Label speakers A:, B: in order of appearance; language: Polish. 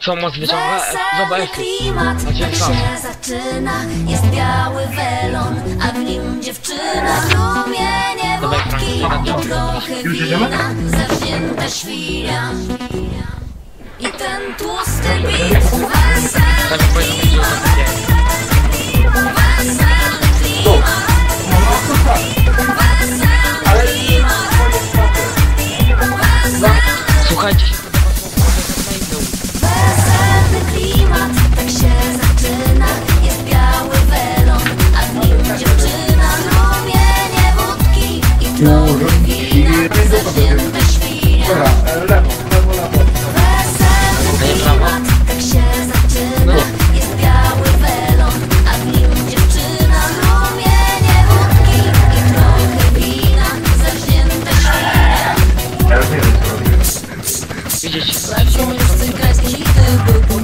A: Co moc wyciąga? Zobacz.
B: klimat, tak się zaczyna. Jest biały welon, a w nim dziewczyna. Wódki
A: Frank,
B: i
C: jedziemy?
B: wina. Zawzięta świnia. I ten tłusty bit Weselny
A: Tak
B: klimat Weselny klimat Weselny
A: Słuchajcie Nurki zacięte świra Lewo,
B: lewo, lewo Weseli ład tak się zaczyna Jest biały welon, a w nim dziewczyna już cygański był